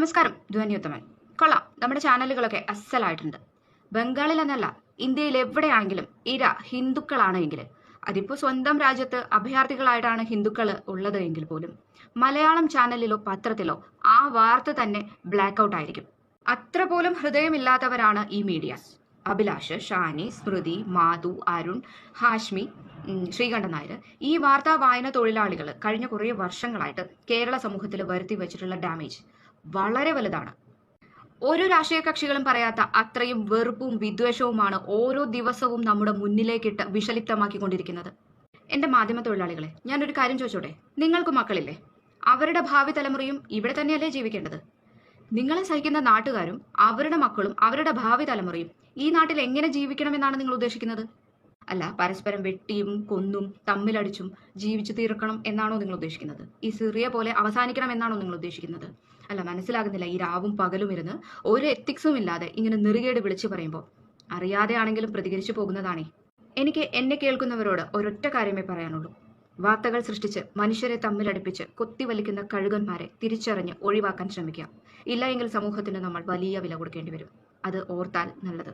നമസ്കാരം ധ്വനിയുത്തമൻ. കൊള്ളാം നമ്മുടെ ചാനലുകളൊക്കെ അസലായിട്ടുണ്ട്. ബംഗാളിൽ എന്നല്ല ഇന്ത്യയിൽ എവിടെയാണെങ്കിലും ഇര ഹിന്ദുക്കളാണ് എങ്കിൽ അതിപ്പോൾ സ്വന്തം രാജ്യത്ത് അഭയാർത്ഥികളായിട്ടാണ് ഹിന്ദുക്കൾ ഉള്ളത് എങ്കിൽ പോലും മലയാളം ചാനലിലോ പത്രത്തിലോ ആ വാർത്ത തന്നെ ബ്ലാക്ക് ഔട്ട് ആയിരിക്കും. അത്ര പോലും ഹൃദയമില്ലാത്തവരാണ് ഈ മീഡിയാസ് അഭിലാഷ് ഷാനി സ്മൃതി മാധു അരുൺ ഹാഷ്മി ശ്രീകണ്ഠൻ നായർ ഈ വാർത്താ വായന തൊഴിലാളികൾ കഴിഞ്ഞ കുറേ വർഷങ്ങളായിട്ട് കേരള സമൂഹത്തിൽ വരുത്തി വെച്ചിട്ടുള്ള ഡാമേജ്. വളരെ വലുതാണ്. ഓരോ രാഷ്ട്രീയ കക്ഷികളും പറയാത്ത അത്രയും വെറുപ്പും വിദ്വേഷവുമാണ് ഓരോ ദിവസവും നമ്മുടെ മുന്നിലേക്കിട്ട് വിഷലിപ്തമാക്കിക്കൊണ്ടിരിക്കുന്നത്. എന്റെ മാധ്യമ തൊഴിലാളികളെ ഞാനൊരു കാര്യം ചോദിച്ചോട്ടെ? നിങ്ങൾക്ക് മക്കളില്ലേ? അവരുടെ ഭാവി തലമുറയും ഇവിടെ തന്നെയല്ലേ ജീവിക്കേണ്ടത്? നിങ്ങളെ സഹിക്കുന്ന നാട്ടുകാരും അവരുടെ മക്കളും അവരുടെ ഭാവി തലമുറയും ഈ നാട്ടിൽ എങ്ങനെ ജീവിക്കണമെന്നാണ് നിങ്ങൾ ഉദ്ദേശിക്കുന്നത്? അല്ല പരസ്പരം വെട്ടിയും കൊന്നും തമ്മിലടിച്ചും ജീവിച്ചു തീർക്കണം എന്നാണോ നിങ്ങൾ ഉദ്ദേശിക്കുന്നത്? ഈ സിറിയ പോലെ അവസാനിക്കണം എന്നാണോ നിങ്ങൾ ഉദ്ദേശിക്കുന്നത്? അല്ല മനസ്സിലാകുന്നില്ല ഈ രാവും പകലും ഇരുന്ന് ഒരു എത്തിക്സും ഇല്ലാതെ ഇങ്ങനെ നെറുകേട് വിളിച്ചു പറയുമ്പോൾ അറിയാതെ ആണെങ്കിലും പ്രതികരിച്ചു പോകുന്നതാണേ. എനിക്ക് എന്നെ കേൾക്കുന്നവരോട് ഒരൊറ്റ കാര്യമേ പറയാനുള്ളൂ. വാർത്തകൾ സൃഷ്ടിച്ച് മനുഷ്യരെ തമ്മിലടുപ്പിച്ച് കൊത്തിവലിക്കുന്ന കഴുകന്മാരെ തിരിച്ചറിഞ്ഞ് ഒഴിവാക്കാൻ ശ്രമിക്കുക ഇല്ല എങ്കിൽ സമൂഹത്തിന് നമ്മൾ വലിയ വില കൊടുക്കേണ്ടി വരും. അത് ഓർത്താൽ നല്ലത്.